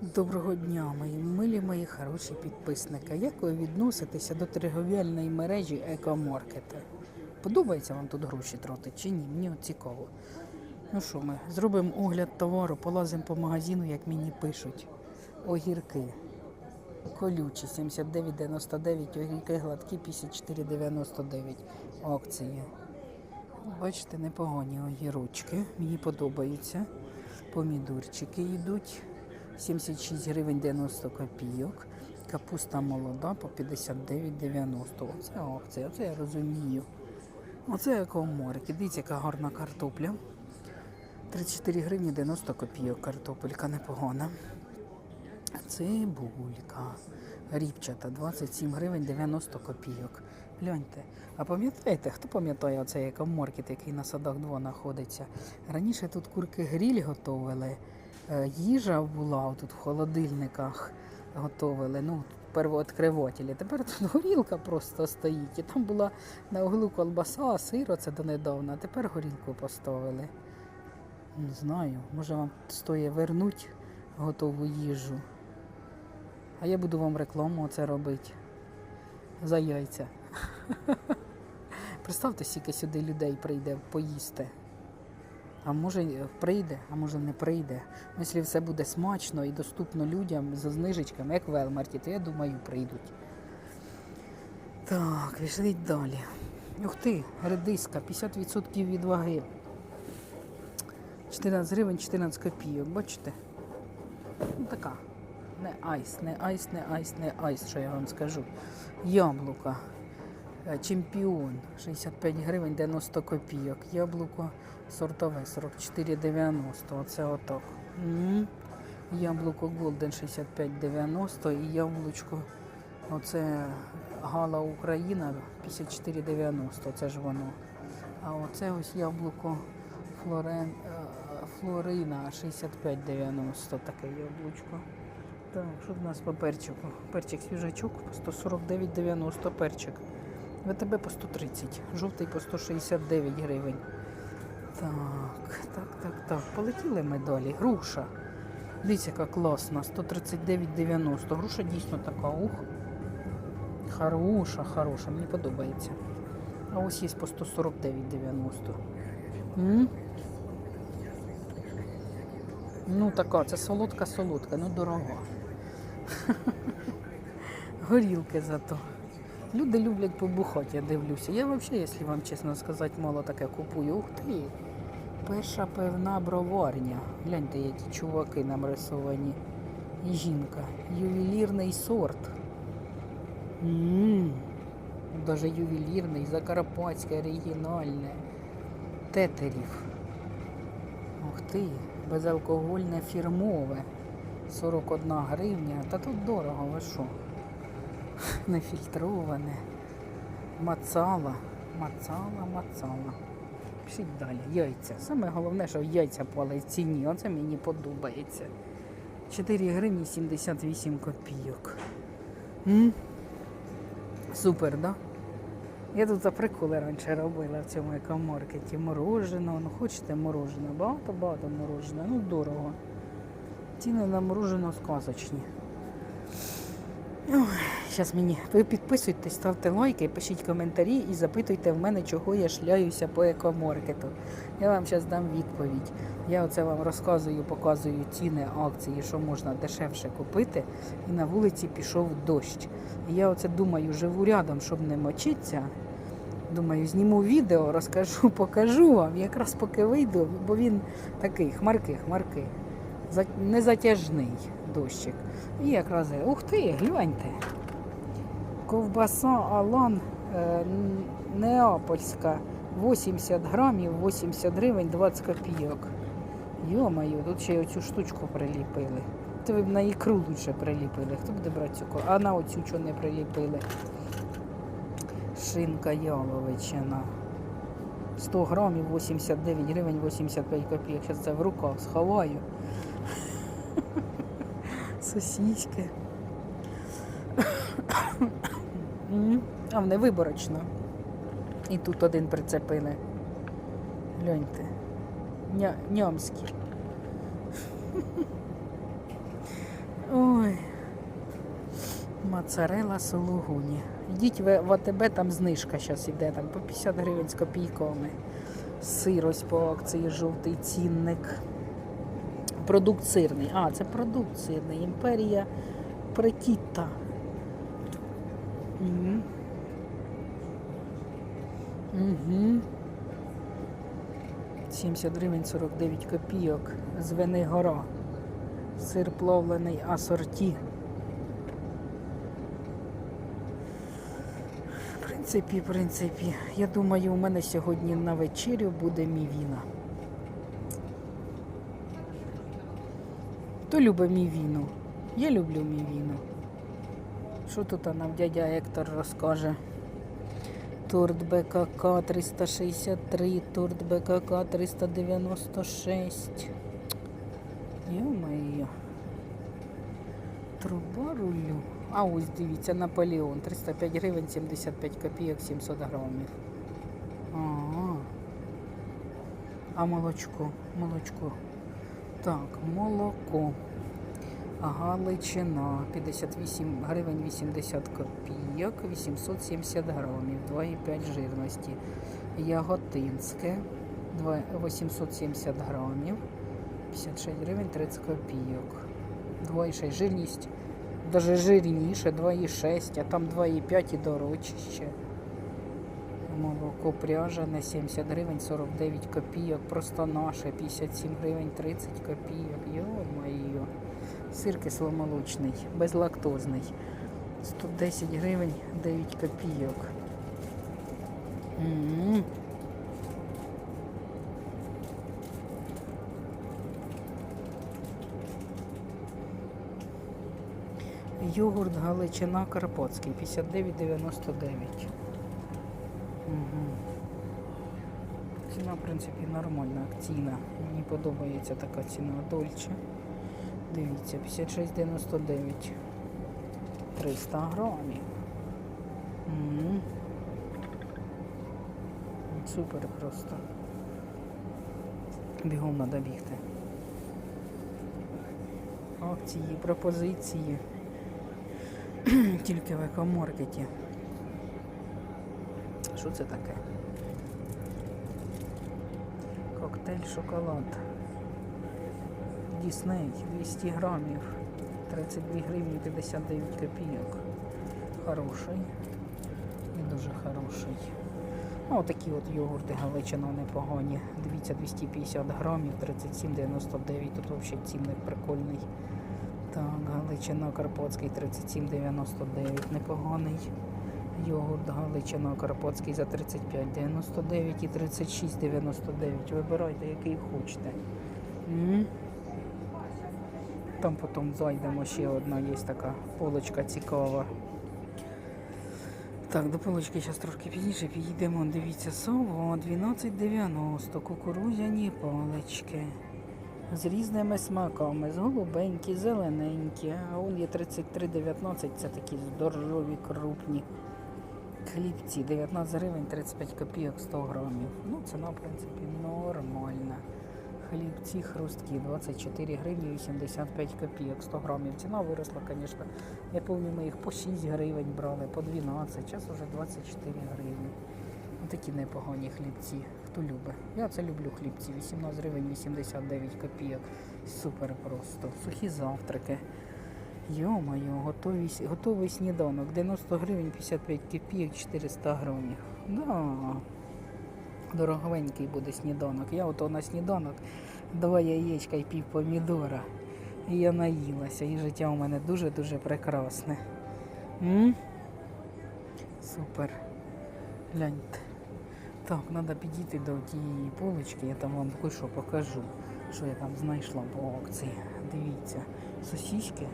Доброго дня, мої милі мої хороші підписники. Як ви відноситеся до торговельної мережі екомаркета? Подобається вам тут гроші тратити чи ні? Мені цікаво. Ну що ми, зробимо огляд товару, полазимо по магазину, як мені пишуть. Огірки. Колючі 79,99, огірки гладкі 54,99. Акції. Бачите, непогані огірочки. Мені подобаються. Помідорчики йдуть. 76 гривень 90 копійок. Капуста молода по 59,90. Оце акція, оце я розумію. Оце екоморки. Дивіться, яка гарна картопля. 34 гривні 90 копійок картопелька непогана. Цибулька. Ріпчата 27 гривень 90 копійок. Гляньте. А пам'ятаєте, хто пам'ятає оцей екомаркет, який на садах 2 знаходиться? Раніше тут курки гріль готували, їжа була тут в холодильниках готували. Ну, первооткривателі. Тепер тут горілка просто стоїть. І там була на углу колбаса, сир, оце донедавна, а тепер горілку поставили. Не знаю, може вам стоїть вернуть готову їжу. А я буду вам рекламу оце робити. За яйця. Представте, скільки сюди людей прийде поїсти. А може е, прийде, а може не прийде. Ну, Якщо все буде смачно і доступно людям за знижечками, як в Велмарті, то я думаю, прийдуть. Так, пішли далі. Ух ти, редиска, 50% від ваги. 14 гривень, 14 копійок, бачите? Ну така. Не айс, не айс, не айс, не айс, що я вам скажу. Яблука. Е, Чемпіон 65 гривень 90 копійок. Яблуко сортове 44,90. Оце отак. Яблуко Голден 65,90 і яблучко. Оце Гала Україна 54,90. Це ж воно. А оце ось яблуко Флорен, е, Флорина 65,90. Таке яблучко. Так, що в нас по перчику? Перчик свіжачок по 149,90 перчик. ВТБ по 130, жовтий по 169 гривень. Так, так, так, так. Полетіли ми далі. Груша. Дивіться, яка класна. 139,90. Груша дійсно така. Ух. Хороша, хороша, мені подобається. А ось є по 149,90. М? Ну така, це солодка-солодка, ну дорога. Горілки зато. Люди люблять побухати, я дивлюся. Я взагалі, якщо вам чесно сказати, мало таке купую. Ух ти. Перша певна броварня. Гляньте, які чуваки нам рисовані. І жінка. Ювелірний сорт. Ммм. Даже ювелірний, закарпатське, оригінальне. Тетерів. Ух ти, безалкогольне фірмове. 41 гривня. Та тут дорого, ви що? Нефільтроване. Мацала. Мацала, мацала. Пишіть далі. Яйця. Саме головне, що яйця пали ціні. Оце мені подобається. 4 гривні 78 копійок. М? Супер, да? Я тут за приколи раніше робила в цьому екомаркеті. Мороженого. Ну хочете мороженого? Багато-багато мороженого. Ну дорого. Ціни на мороженого сказочні. Зараз мені. Ви підписуйтесь, ставте лайки, пишіть коментарі і запитуйте в мене, чого я шляюся по екомаркету. Я вам зараз дам відповідь. Я оце вам розказую, показую ціни акції, що можна дешевше купити. І на вулиці пішов дощ. І я оце думаю, живу рядом, щоб не мочитися. Думаю, зніму відео, розкажу, покажу вам. Якраз поки вийду, бо він такий, хмарки, хмарки. За- Незатяжний дощик. І якраз, ух ти, гляньте. Ковбаса Алан е, Неапольська 80 грамів, 80 гривень, 20 копійок. Йо-моє, тут ще й оцю штучку приліпили. То ви б на ікру лучше приліпили. Хто буде брати цю ко- А на оцю чого не приліпили? Шинка яловичина. 100 грамів, 89 гривень, 85 копійок. Зараз це в руках сховаю. Сосиски. А в невиборочно. І тут один прицепили. Гляньте. Ня, нямські. Моцарела сулугуні. Йдіть в в АТБ, там знижка зараз йде, там по 50 гривень з копійками. Сир ось по акції жовтий цінник. Продукт сирний. А, це продукт сирний. Імперія Претіта. Угу. Угу. 70 гривень 49 копійок. Звени гора. Сир плавлений асорті. В принципі, в принципі, я думаю, у мене сьогодні на вечерю буде мівіна. Хто любить мівіну? Я люблю мівіну. Що тут нам дядя Ектор розкаже? Торт БКК 363, торт БКК 396. Йо-моє. Труба рулю. А ось дивіться, Наполеон. 305 гривень 75 копійок 700 грамів. Ага. А молочко, молочко. Так, молоко. Галичина 58 гривень 80 копійок, 870 грамів, 2,5 жирності. Яготинське 870 грамів, 56 гривень 30 копійок. 2,6 жирність, навіть жирніше, 2,6, а там 2,5 і дорожче. Молоко пряжене 70 гривень 49 копійок, просто наше 57 гривень 30 копійок. Йо-моє. Сир кисломолочний, безлактозний. 110 гривень 9 копійок. М. Йогурт Галичина Карпатський 59,99. Ціна, в принципі, нормальна, акційна. Мені подобається така ціна Дольче. Дивіться, 56,99. 300 грамів. М. Супер просто. Бігом треба бігти. Акції, пропозиції. Тільки в екомаркеті. Що це таке? Коктейль шоколад. Дісней 200 грамів. 32 гривні 59 копійок. Хороший. І дуже хороший. Ну, такі от йогурти Галичина непогані. Дивіться, 250 грамів, 37,99. Тут взагалі цінник прикольний. Так, Галичина Карпатський 37,99. Непоганий. Йогурт Галичина Карпатський за 35,99 і 36,99. Вибирайте, який хочете. М. Там потім зайдемо ще одна є така полочка цікава. Так, до полочки зараз трошки пізніше підійдемо. Дивіться, сово 12,90, кукурудзяні палички. З різними смаками, з голубенькі, зелененькі. А он є 33,19, це такі здорові, крупні. Хлібці 19 гривень 35 копійок 100 грамів. Ну, ціна, в принципі, нормальна. Хлібці хрусткі 24 гривні 85 копійок 100 грамів. Ціна виросла, звісно. Я пам'ятаю, ми їх по 6 гривень брали, по 12, зараз вже 24 гривні. Ну, такі непогані хлібці. Хто любить? Я це люблю хлібці. 18 гривень 89 копійок. Супер просто. Сухі завтраки. Йо-моє, готовий, готовий сніданок. 90 гривень 55 копійок 400 грамів. Да. Дороговенький буде сніданок. Я ото на сніданок два яєчка і пів помідора. І я наїлася. І життя у мене дуже-дуже прекрасне. М? Супер. Гляньте. Так, треба підійти до тієї полички, я там вам кое-що покажу, що я там знайшла по акції. Дивіться, сосиски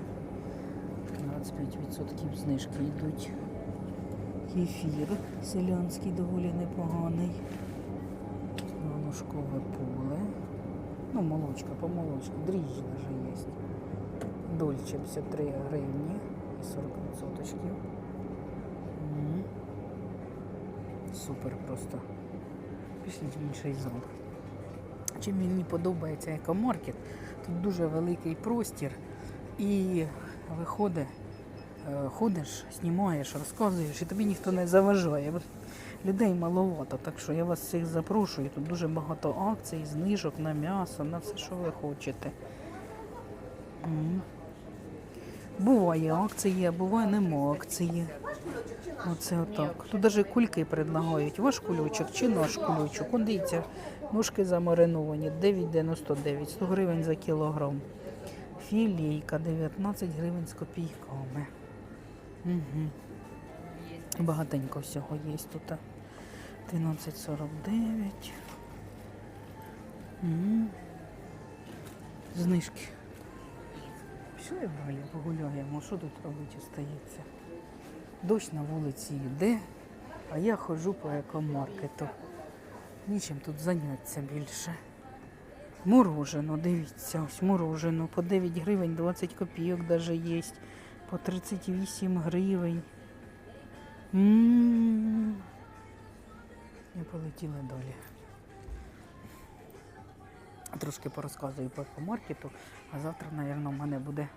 25% знижки йдуть. Кефір селянський доволі непоганий. Ганушкове поле. Ну, молочка, по молочку, дріжджі навіть є. Дольче 53 гривні і 40%. М. Супер просто. Пішліть в інший зал. Чим мені подобається екомаркет, тут дуже великий простір і виходить ходиш, знімаєш, розказуєш, і тобі ніхто не заважає. Людей маловато, так що я вас всіх запрошую. Тут дуже багато акцій, знижок на м'ясо, на все, що ви хочете. Буває акції, а буває нема акції. Оце отак. Тут навіть кульки предлагають. Ваш кульочок чи наш кульочок. Он дивіться, замариновані, 9,99, 100 гривень за кілограм. Філійка 19 гривень з копійками. Угу. Багатенько всього є тут. 12,49. Угу. Знижки. Що я далі погуляємо? Що тут робити остається? Дощ на вулиці йде, а я ходжу по екомаркету. Нічим тут зайнятися більше. Морожено, дивіться, ось морожено. По 9 гривень 20 копійок даже є. По 38 гривень. М. І полетіли далі. Трошки порозказую по екомаркету, а завтра, мабуть, у мене буде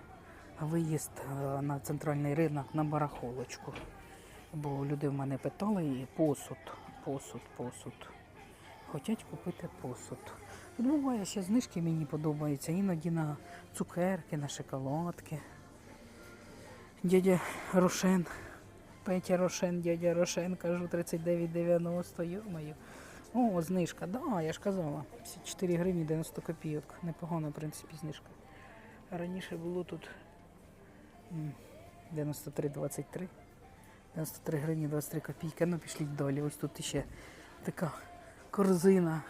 виїзд е, на центральний ринок на барахолочку. Бо люди в мене питали і посуд, посуд, посуд. Хочуть купити посуд. Тут буває ще знижки мені подобаються, іноді на цукерки, на шоколадки. Дядя Рошен, Петя Рошен, дядя Рошен, кажу 39,90, йомаю. О, знижка, да, я ж казала. 54 гривні 90 копійок. Непогано, в принципі, знижка. Раніше було тут м, 93,23. 93 гривні 23 копійки. Ну, пішліть далі. Ось тут ще така корзина.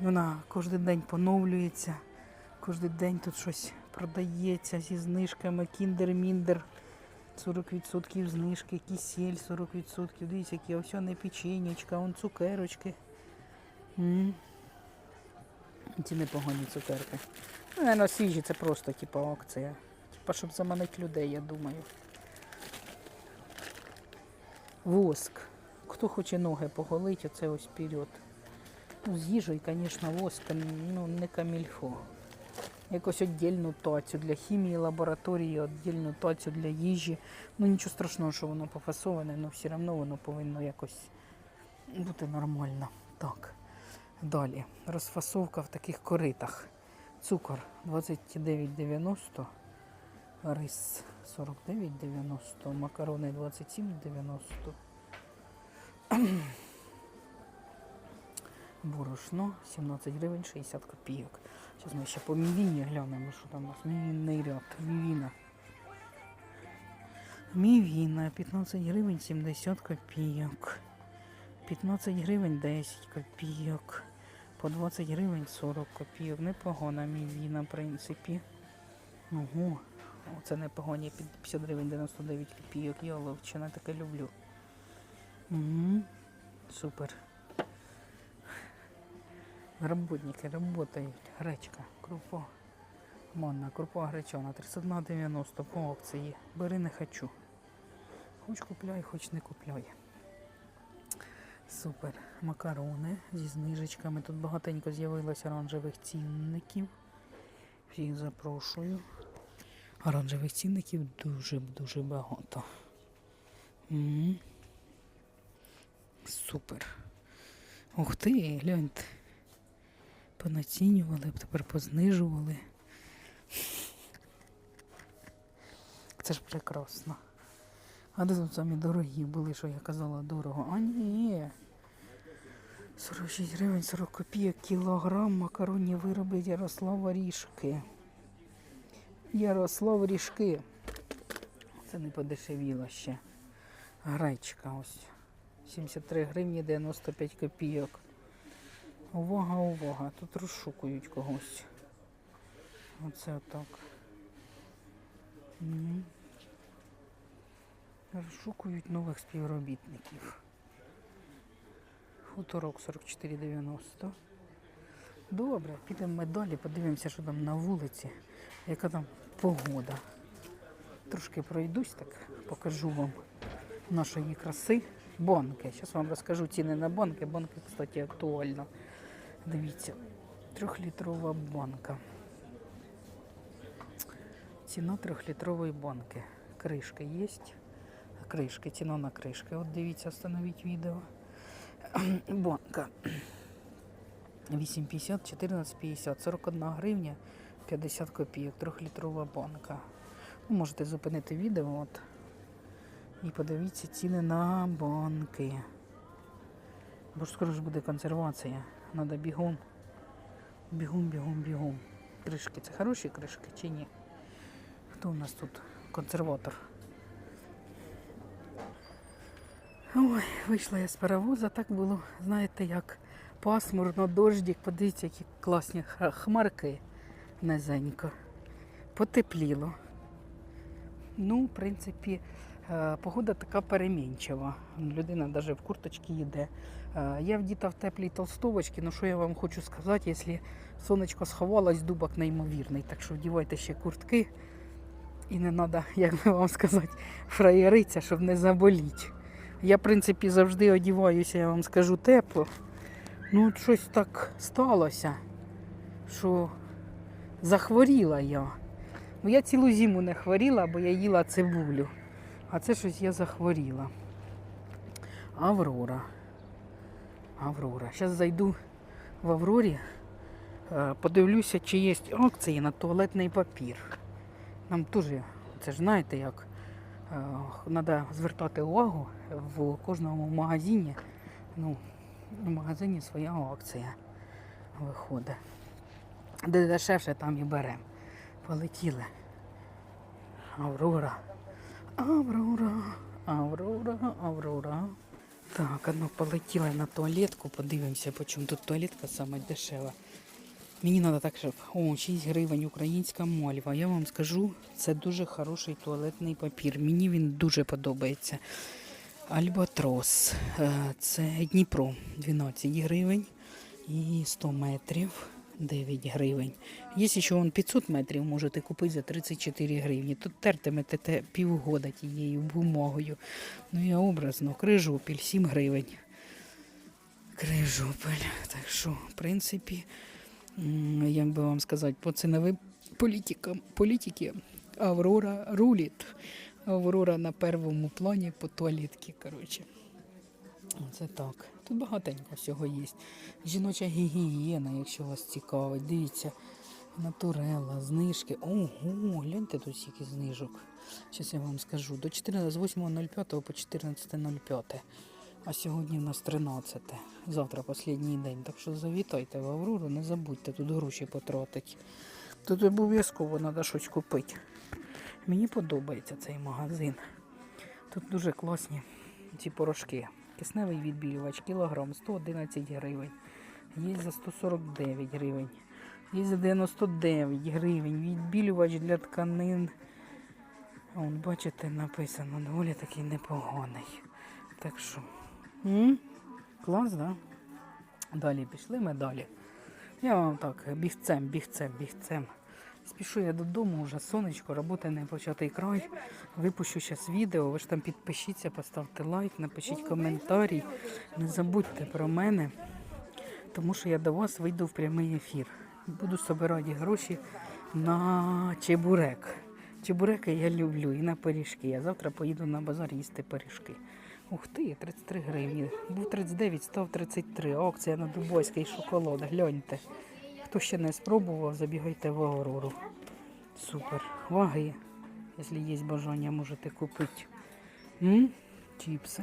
Вона кожен день поновлюється. Кожен день тут щось продається зі знижками. Кіндер-міндер. 40% знижки, кисель 40%. Дивіться, які овсяне печенечка, вон цукерочки. М. Ці непогані цукерки. Ну, свіжі, це просто типу акція. Типа, щоб заманити людей, я думаю. Воск. Хто хоче ноги поголити, оце ось вперед. Ну, з їжею, звісно, воск ну, не камільфо. Якось віддільну тацю для хімії, лабораторії, віддільну тацю для їжі. Ну нічого страшного, що воно пофасоване, але все одно воно повинно якось бути нормально. Так. Далі. Розфасовка в таких коритах. Цукор 29,90, рис 49,90, макарони 27,90. Борошно 17 гривень 60 копійок. Ми ще по мівіні глянемо, що там у нас. Мівінний ряд. Мівіна. Мівіна 15 гривень 70 копійок. 15 гривень 10 копійок. По 20 гривень 40 копійок. Непогана мівіна, в принципі. Ого. Оце непогані 50 гривень 99 копійок. Я ловчина таке люблю. Угу. Супер. Работники работають. Гречка, крупа. Манна, крупа гречана, 31,90 по акції. Бери не хочу. Хоч купляй, хоч не купляй. Супер. Макарони зі знижечками. Тут багатенько з'явилось оранжевих цінників. Всіх запрошую. Оранжевих цінників дуже-дуже багато. М. Супер. Ух ти, гляньте. Понацінювали, тепер познижували. Це ж прекрасно. А де самі дорогі були, що я казала дорого? А ні. 46 гривень 40 копійок кілограм макаронні вироби Ярослава Ріжки. Ярослав Ріжки. Це не подешевіло ще. Гречка ось. 73 гривні 95 копійок. Увага, увага, тут розшукують когось. Оце отак. М. Розшукують нових співробітників. Хуторок 44,90. Добре, підемо ми далі, подивимося, що там на вулиці, яка там погода. Трошки пройдусь, так покажу вам нашої краси. Бонки. Зараз вам розкажу ціни на банки. Банки, кстати, актуально. Дивіться, трьохлітрова банка. Ціна трьохлітрової банки. кришки є. Кришки, ціна на кришки. От дивіться, встановіть відео. Банка. 8,50, 14,50, 41 гривня, 50 копійок, трьохлітрова банка. Ви можете зупинити відео от, і подивіться ціни на банки. Бо ж скоро ж буде консервація. Надо бігом. Бігом, бігом, бігом. Кришки це хороші кришки чи ні? Хто у нас тут консерватор? Ой, вийшла я з паровоза, так було, знаєте, як пасмурно, дождик, подивіться, які класні хмарки низенько. Потепліло. Ну, в принципі, погода така перемінчива. Людина навіть в курточці йде. Е, Я вдіта в теплій толстовочці, ну що я вам хочу сказати, якщо сонечко сховалось, дубок неймовірний. Так що вдівайте ще куртки. І не треба, як би вам сказати, фраєриця, щоб не заболіти. Я, в принципі, завжди одіваюся, я вам скажу, тепло. Ну, от щось так сталося, що захворіла я. Ну, я цілу зиму не хворіла, бо я їла цибулю. А це щось я захворіла. Аврора. Аврора. Зараз зайду в Аврорі, е, подивлюся, чи є акції на туалетний папір. Нам теж, це ж знаєте, як треба звертати увагу в кожному магазині. Ну, в магазині своя акція виходить. Де дешевше, там і беремо. Полетіли. Аврора. Аврора. Аврора, Аврора. Так, а ну полетіли на туалетку, подивимося, по чому тут туалетка саме дешева. Мені треба так, щоб о, 6 гривень українська мальва. Я вам скажу, це дуже хороший туалетний папір. Мені він дуже подобається. Альбатрос. Е, Це Дніпро 12 гривень і 100 метрів 9 гривень. Є ще вон 500 метрів можете купити за 34 гривні. Тут тертимете те півгода тією бумагою. Ну я образно, крижопіль 7 гривень. Крижопіль. Так що, в принципі, як би вам сказати, по ціновим політикам, політики Аврора руліт. Аврора на першому плані по туалетці, коротше. Оце так. Тут багатенько всього є. Жіноча гігієна, якщо вас цікавить. Дивіться, натурела, знижки. Ого, гляньте тут скільки знижок. Зараз я вам скажу. До 14, з 8.05 по 14.05. А сьогодні в нас 13. Завтра останній день. Так що завітайте в Аврору, не забудьте тут гроші потратити. Тут обов'язково треба щось купити. Мені подобається цей магазин. Тут дуже класні ці порошки. Кисневий відбілювач, кілограм 111 гривень. Є за 149 гривень. Є за 99 гривень. Відбілювач для тканин. Вон, бачите, написано, доволі такий непоганий. Так що. М? Клас, да? Далі пішли ми далі. Я вам так, бігцем, бігцем, бігцем. Спішу я додому, вже сонечко, роботи не початий край. Випущу зараз відео. Ви ж там підпишіться, поставте лайк, напишіть коментарі. Не забудьте про мене, тому що я до вас вийду в прямий ефір. Буду збирати гроші на чебурек. Чебуреки я люблю і на пиріжки. Я завтра поїду на базар їсти пиріжки. Ух ти, 33 гривні. Був 39, став 33. Акція на дубойський шоколад. Гляньте. Хто ще не спробував, забігайте в Аврору. Супер. Ваги. Якщо є бажання, можете купити. М? Чіпси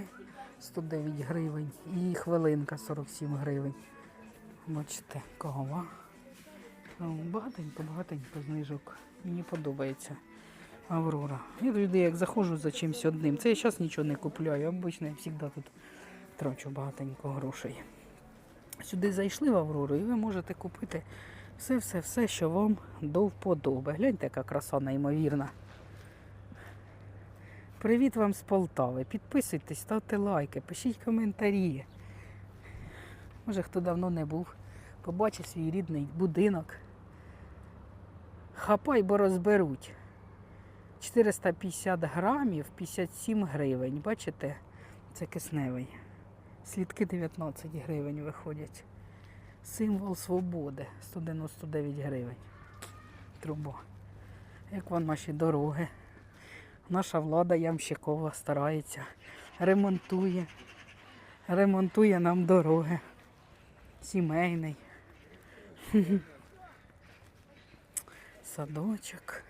109 гривень і хвилинка 47 гривень. Бачите, кава. Ну, Багатенько, багатенько знижок. Мені подобається. Аврора. Я туди як заходжу за чимось одним. Це я зараз нічого не купляю. Обично я завжди тут трачу багатенько грошей. Сюди зайшли в Аврору і ви можете купити все-все-все, що вам до вподоби. Гляньте, яка краса неймовірна. Привіт вам з Полтави. Підписуйтесь, ставте лайки, пишіть коментарі. Може, хто давно не був, побачив свій рідний будинок. Хапай, бо розберуть. 450 грамів, 57 гривень. Бачите? Це кисневий. Слідки 19 гривень виходять. Символ свободи 199 гривень. Труба. Як вам наші дороги? Наша влада Ямщикова старається, ремонтує, ремонтує нам дороги. Сімейний. Садочок.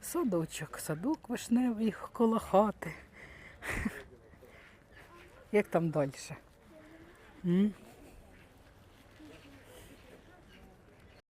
Садочок, садок вишневий коло хати. Як там далі?